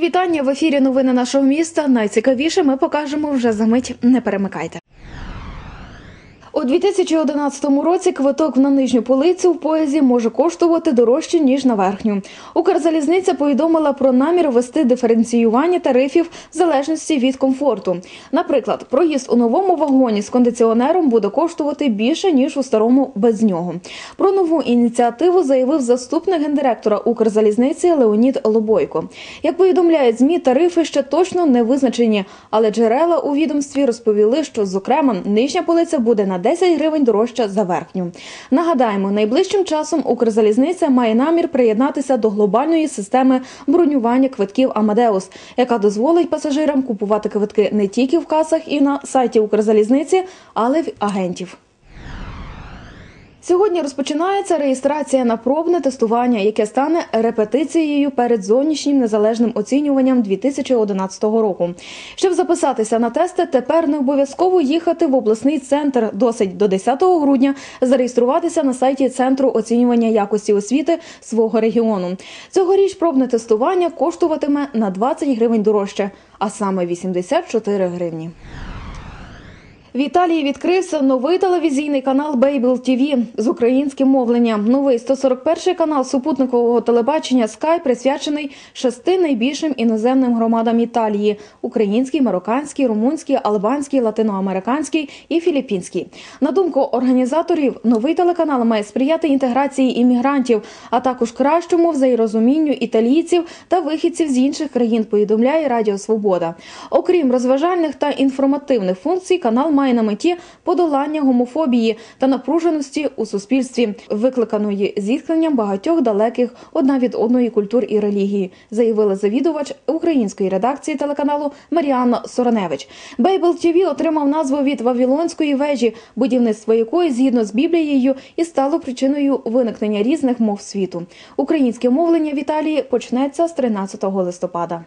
Вітання в ефірі. Новини нашого міста. Найцікавіше ми покажемо вже за мить. Не перемикайте. У 2011 році квиток на нижню полицю в поїзді може коштувати дорожче ніж на верхню. Укрзалізниця повідомила про намір ввести диференціювання тарифів в залежності від комфорту. Наприклад, проїзд у новому вагоні з кондиціонером буде коштувати більше ніж у старому без нього. Про нову ініціативу заявив заступник гендиректора Укрзалізниці Леонід Лобойко. Як повідомляють змі, тарифи ще точно не визначені, але джерела у відомстві розповіли, що зокрема нижня полиця буде на 10 гривень дорожча за верхню. Нагадаємо, найближчим часом Укрзалізниця має намір приєднатися до глобальної системи бронювання квитків Амадеус, яка дозволить пасажирам купувати квитки не тільки в касах і на сайті Укрзалізниці, але й в агентів. Сьогодні розпочинається реєстрація на пробне тестування, яке стане репетицією перед зовнішнім незалежним оцінюванням 2011 року. Щоб записатися на тести, тепер не обов'язково їхати в обласний центр. Досить до 10 грудня зареєструватися на сайті центру оцінювання якості освіти свого регіону. Цьогоріч пробне тестування коштуватиме на 20 гривень дорожче, а саме 84 гривні. В Італії відкрився новий телевізійний канал Бейбл ТВ з українським мовленням. Новий 141-й канал супутникового телебачення Sky присвячений шести найбільшим іноземним громадам Італії: українській, марокканській, румунській, албанській, латиноамериканській і філіппінській. На думку організаторів, новий телеканал має сприяти інтеграції іммігрантів, а також кращому взаєрозумінню італійців та вихідців з інших країн. Повідомляє Радіо Свобода. Окрім розважальних та інформативних функцій, канал має на меті подолання гомофобії та напруженості у суспільстві, викликаної зіткненням багатьох далеких одна від одної культур і релігії, заявила завідувач української редакції телеканалу Маріанна Сороневич. Бейбл ТВ отримав назву від Вавилонської вежі, будівництво якої згідно з Біблією і стало причиною виникнення різних мов світу. Українське мовлення в Італії почнеться з 13 листопада.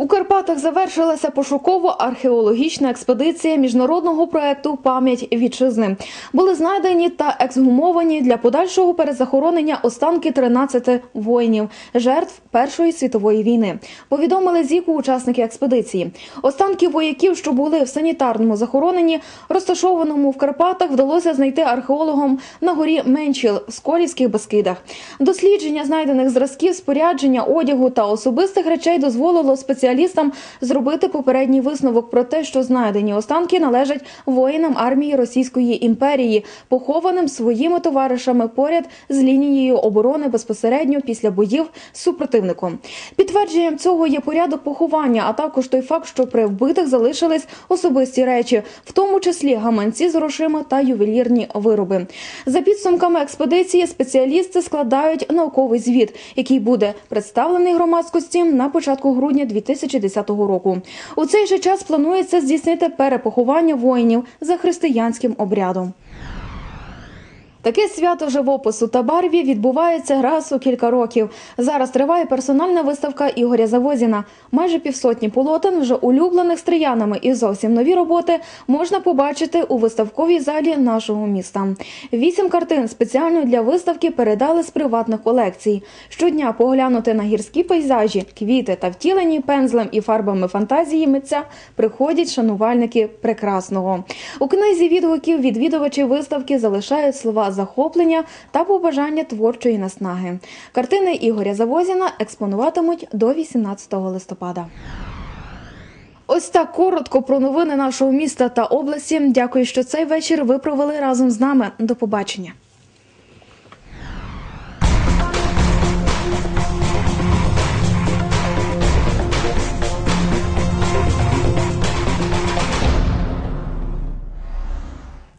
У Карпатах завершилася пошуково-археологічна експедиція міжнародного проекту Пам'ять вітчизни. Були знайдені та ексгумовані для подальшого перезахоронення останки 13 воїнів, жертв Першої світової війни. Повідомили зіку учасники експедиції. Останки вояків, що були в санітарному захороненні, розташованому в Карпатах, вдалося знайти археологам на горі Менчіл в Сколівських Бескидах. Дослідження знайдених зразків, спорядження, одягу та особистих речей дозволило спеціалістам спеціалістам зробити попередній висновок про те, що знайдені останки належать воїнам армії Російської імперії, похованим своїми товаришами поряд з лінією оборони безпосередньо після боїв з супротивником. Підтвердженням цього є порядок поховання, а також той факт, що при вбитих залишились особисті речі, в тому числі гаманці з грошима та ювелірні вироби. За підсумками експедиції спеціалісти складають науковий звіт, який буде представлений громадськості на початку грудня 2000 2010 року. У цей же час планується здійснити перепоховання воїнів за християнським обрядом. Таке свято живопису та барві відбувається раз у кілька років. Зараз триває персональна виставка Ігоря Завозіна. Майже півсотні полотен, вже улюблених стріянами і зовсім нові роботи можна побачити у виставковій залі нашого міста. Вісім картин спеціально для виставки передали з приватних колекцій. Щодня поглянути на гірські пейзажі, квіти та втілені пензлем і фарбами фантазії митця приходять шанувальники прекрасного. У книзі відгуків відвідувачі виставки залишають слова захоплення та побажання творчої наснаги. Картини Ігоря Завозіна експонуватимуть до 18 листопада. Ось так коротко про новини нашого міста та області. Дякую, що цей вечір ви провели разом з нами. До побачення.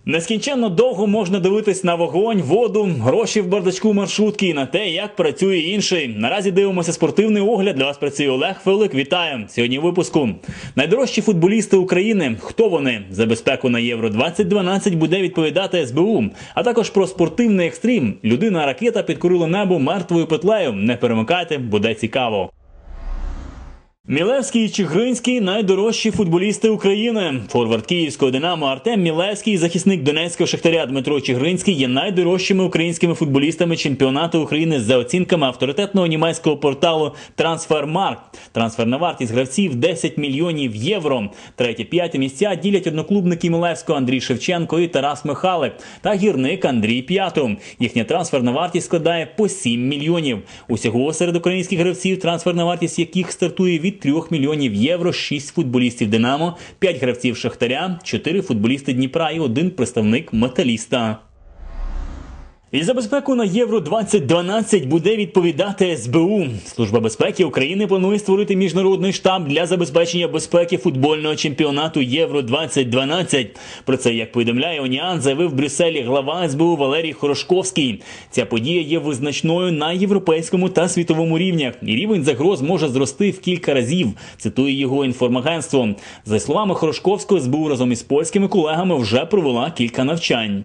Нескінченно довго можна дивитись на вогонь, воду, гроші в бардачку маршрутки і на те, як працює інший. Наразі дивимося спортивний огляд. Для вас працює Олег Филик. Вітаю сьогодні. в Випуску найдорожчі футболісти України. Хто вони за безпеку на євро 2012 буде відповідати СБУ, а також про спортивний екстрім. Людина ракета підкорила небо мертвою петлею. Не перемикайте, буде цікаво. Мілевський і Чигринський найдорожчі футболісти України. Форвард київського Динамо Артем Мілевський, і захисник Донецького Шахтаря Дмитро Чигринський є найдорожчими українськими футболістами чемпіонату України за оцінками авторитетного німецького порталу Трансфермаркт. Трансферна вартість гравців 10 мільйонів євро. Третє п'яте місця ділять одноклубники Мілевського Андрій Шевченко і Тарас Михалик та гірник Андрій П'ятов. Їхня трансферна вартість складає по 7 мільйонів. Усього серед українських гравців трансферна вартість яких стартує від 3 мільйонів євро, 6 футболістів Динамо, 5 гравців Шахтаря, 4 футболісти Дніпра і один представник Металіста. І за безпеку на Євро 2012 буде відповідати СБУ. Служба безпеки України планує створити міжнародний штаб для забезпечення безпеки футбольного чемпіонату Євро 2012 Про це як повідомляє Оніан, заявив в Брюсселі глава СБУ Валерій Хорошковський. Ця подія є визначною на європейському та світовому рівнях, і рівень загроз може зрости в кілька разів. Цитує його інформагентство. За словами Хорошковського, СБУ разом із польськими колегами вже провела кілька навчань.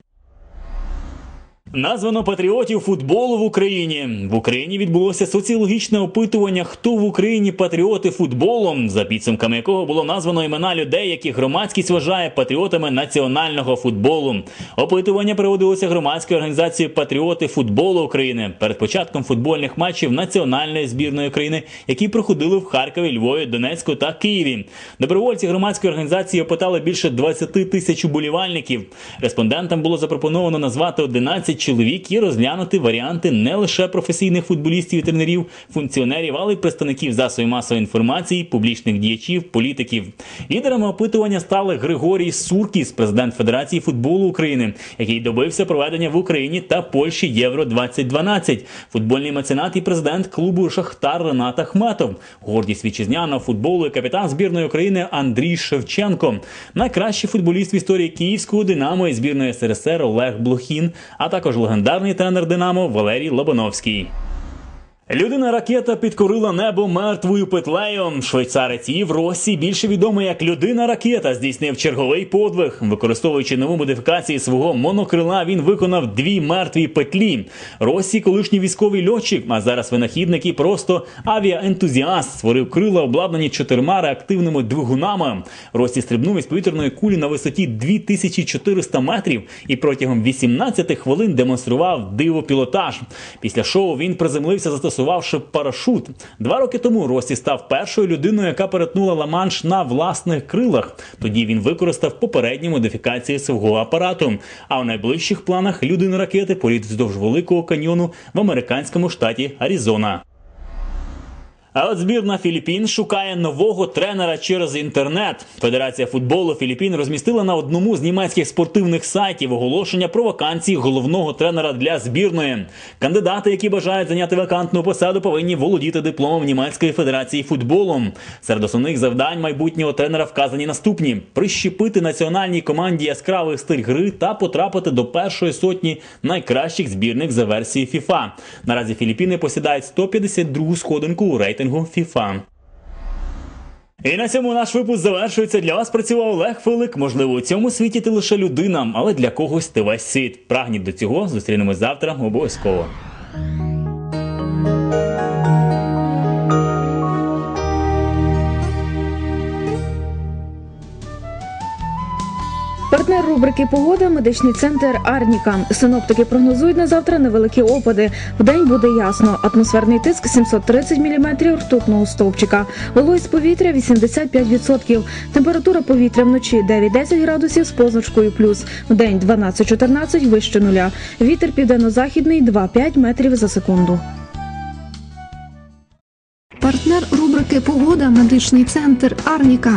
Названо патріотів футболу в Україні. В Україні відбулося соціологічне опитування, хто в Україні патріоти футболу, за підсумками якого було названо імена людей, яких громадськість вважає патріотами національного футболу. Опитування проводилося громадською організацією Патріоти футболу України перед початком футбольних матчів національної збірної України, які проходили в Харкові, Львові, Донецьку та Києві. Добровольці громадської організації опитали більше 20 тисяч уболівальників. Респондентам було запропоновано назвати 11 чоловік і розглянути варіанти не лише професійних футболістів і тренерів, функціонерів, але й представників засобів масової інформації, публічних діячів, політиків. Лідерами опитування стали Григорій Суркіс, президент Федерації футболу України, який добився проведення в Україні та Польщі Євро 2012 футбольний меценат і президент клубу Шахтар Ренат Ахметов, гордість вітчизняного футболу і капітан збірної України Андрій Шевченко, найкращий футболіст в історії київського Динамо і збірної СРСР Олег Блохін, а також легендарний тренер Динамо Валерій Лобановський. Людина ракета підкорила небо мертвою петлею. Швейцарець Ів Росі, більше відомий як людина ракета, здійснив черговий подвиг. Використовуючи нову модифікацію свого монокрила, він виконав дві мертві петлі. Росі, колишній військовий льотчик, а зараз винахідник і просто авіаентузіаст, створив крила, обладнані чотирма реактивними двигунами. Росі стрибнув із повітряної кулі на висоті 2400 метрів і протягом 18 хвилин демонстрував диво пілотаж. Після шоу він приземлився застосувавши парашут. Два роки тому Росі став першою людиною, яка перетнула Ла-Манш на власних крилах. Тоді він використав попередні модифікації свого апарату. А в найближчих планах людини ракети політ вздовж великого каньйону в американському штаті Аризона. А от збірна Філіппін шукає нового тренера через інтернет. Федерація футболу Філіппін розмістила на одному з німецьких спортивних сайтів оголошення про вакансії головного тренера для збірної. Кандидати, які бажають зайняти вакантну посаду, повинні володіти дипломом німецької федерації футболу. Серед основних завдань майбутнього тренера вказані наступні: прищепити національній команді яскравий стиль гри та потрапити до першої сотні найкращих збірних за версією FIFA. Наразі Філіппіни посідають 152 сходинку у рейтингу FIFA. І на цьому наш випуск завершується. Для вас працював Олег Филик. Можливо, у цьому світі ти лише людина, але для когось ти весь світ. Прагніть до цього. Зустрінемось завтра. Обов'язково. Партнер рубрики Погода медичний центр Арніка. Синоптики прогнозують на завтра невеликі опади. Вдень буде ясно. Атмосферний тиск 730 мм ртутного стовпчика. Вологість повітря 85%. Температура повітря вночі 9-10 градусів з позначкою плюс. Вдень 12-14 вище нуля. Вітер південно-західний 2-5 метрів за секунду. Партнер рубрики Погода медичний центр Арніка.